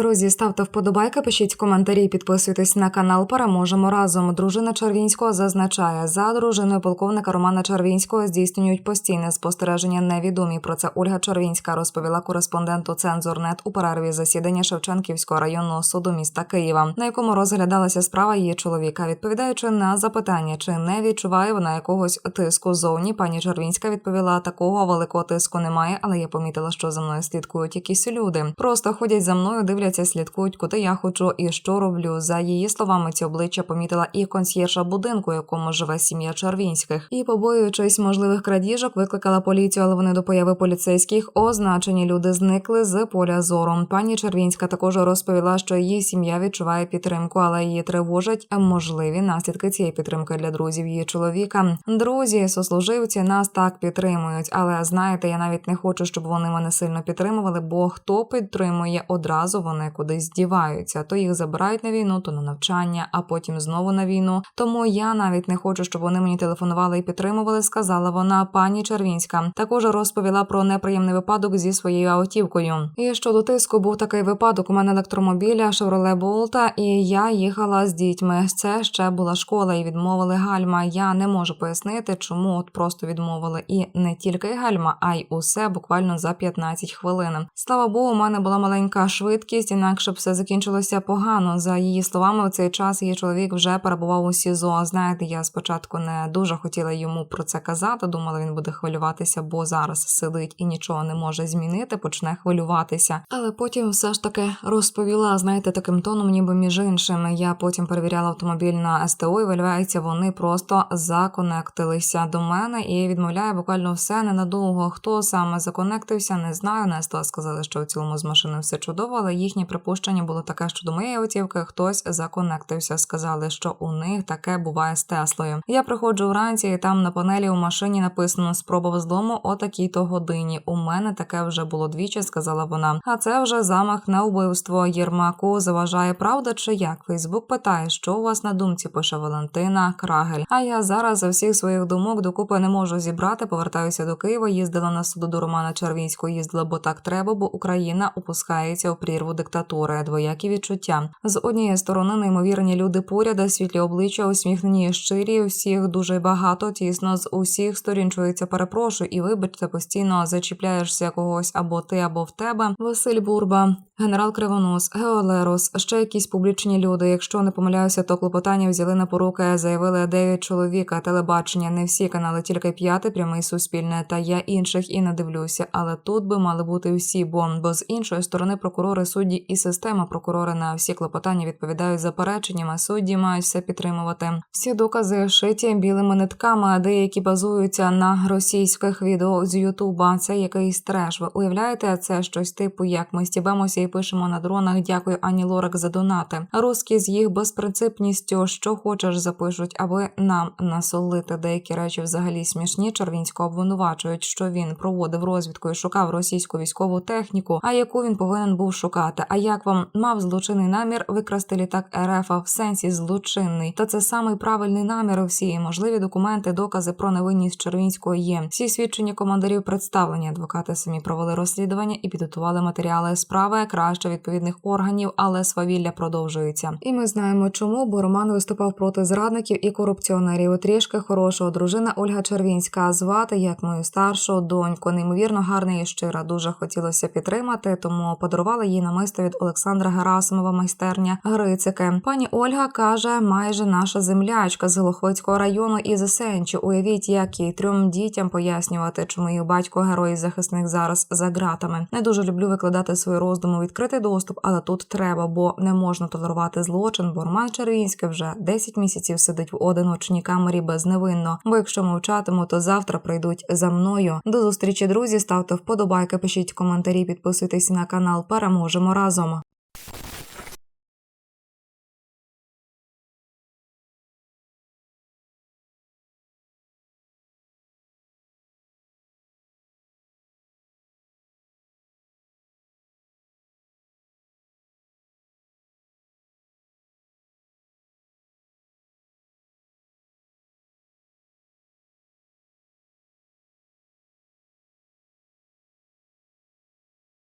Друзі, ставте вподобайки, пишіть коментарі, підписуйтесь на канал. Переможемо разом. Дружина Червінського зазначає, за дружиною полковника Романа Червінського здійснюють постійне спостереження. Невідомі про це Ольга Червінська розповіла кореспонденту Цензорнет у перерві засідання Шевченківського районного суду міста Києва, на якому розглядалася справа її чоловіка. Відповідаючи на запитання, чи не відчуває вона якогось тиску зовні, пані Червінська відповіла: такого великого тиску немає, але я помітила, що за мною слідкують якісь люди. Просто ходять за мною, дивляться, слідкують, куди я хочу і що роблю. За її словами, ці обличчя помітила і консьєрша будинку, якому живе сім'я Червінських. І, побоюючись можливих крадіжок, викликала поліцію, але вони до появи поліцейських означені люди зникли з поля зору. Пані Червінська також розповіла, що її сім'я відчуває підтримку, але її тривожать можливі наслідки цієї підтримки для друзів її чоловіка. Друзі, сослуживці нас так підтримують, але знаєте, я навіть не хочу, щоб вони мене сильно підтримували, бо хто підтримує одразу, вони кудись діваються. То їх забирають на війну, то на навчання, а потім знову на війну. Тому я навіть не хочу, щоб вони мені телефонували і підтримували. Сказала вона пані Червінська. Також розповіла про неприємний випадок зі своєю автівкою. І щодо тиску був такий випадок. У мене електромобіля Chevrolet Болта, і я їхала з дітьми. Це ще була школа, і відмовили гальма. Я не можу пояснити, чому от просто відмовили. І не тільки гальма, а й усе буквально за 15 хвилин. Слава Богу, у мене була маленька швидкість, інакше б все закінчилося погано. За її словами, у цей час її чоловік вже перебував у СІЗО. Знаєте, я спочатку не дуже хотіла йому про це казати. Думала, він буде хвилюватися, бо зараз сидить і нічого не може змінити, почне хвилюватися. Але потім все ж таки розповіла, знаєте, таким тоном, ніби між іншим. Я потім перевіряла автомобіль на СТО, і виявляється, вони просто законектилися до мене і відмовляє буквально все ненадовго. Хто саме законектився, не знаю. На СТО сказали, що в цілому з машиною все чудово, але їхнє припущення було таке, що до моєї автівки хтось законектився. Сказали, що у них таке буває з Теслою. Я приходжу вранці, і там на панелі у машині написано спроба взлому о такій-то годині. У мене таке вже було двічі, сказала вона. А це вже замах на вбивство. Єрмаку заважає правда чи як? Фейсбук питає, що у вас на думці пише Валентина Крагель. А я зараз за всіх своїх думок докупи не можу зібрати. Повертаюся до Києва. Їздила на суду до Романа Червінського. Їздила, бо так треба, бо Україна опускається у прірву диктатури. Двоякі відчуття з однієї сторони неймовірні люди поряд, світлі обличчя, усміхнені, щирі. усіх дуже багато. Тісно з усіх сторін чується перепрошую, і вибачте, постійно зачіпляєшся когось або ти, або в тебе. Василь Бурба, генерал Кривонос, Геолерос, ще якісь публічні люди. Якщо не помиляюся, то клопотання взяли на поруки, заявили дев'ять чоловіка. Телебачення, не всі канали, тільки п'яте, прямий суспільне. Та я інших і не дивлюся. Але тут би мали бути всі, бо, бо з іншої сторони прокурори, судді і система прокурори на всі клопотання відповідають запереченнями. Судді мають все підтримувати. Всі докази шиті білими нитками, а деякі базуються на російських відео з Ютуба. Це якийсь треш. Ви уявляєте, це щось типу, як ми стібемося і пишемо на дронах. Дякую Ані Лорак за донати. Русські з їх безпринципністю, що хочеш, запишуть, аби нам насолити. Деякі речі взагалі смішні. Червінського обвинувачують, що він проводив розвідку і шукав російську військову техніку, а яку він повинен був шукати. А як вам мав злочинний намір викрасти літак РФ в сенсі злочинний? Та це самий правильний намір. Всі можливі документи, докази про невинність Червінського є. Всі свідчення командирів представлені. Адвокати самі провели розслідування і підготували матеріали справи краще відповідних органів, але свавілля продовжується. І ми знаємо, чому бо Роман виступав проти зрадників і корупціонерів. Трішки хорошого дружина Ольга Червінська звати як мою старшу доньку. Неймовірно гарна і щира. Дуже хотілося підтримати, тому подарувала їй намисто від Олександра Герасимова майстерня Грицики. Пані Ольга каже, майже наша землячка з Глухвицького району із Сенчі. Уявіть, як їй трьом дітям пояснювати, чому їх батько герой захисник зараз за ґратами. Не дуже люблю викладати свої роздуми у відкритий доступ, але тут треба, бо не можна толерувати злочин. Бо Роман Червінський вже 10 місяців сидить в одиночній камері безневинно. Бо якщо мовчатиму, то завтра прийдуть за мною. До зустрічі, друзі. Ставте вподобайки, пишіть коментарі, підписуйтесь на канал. Переможемо разом.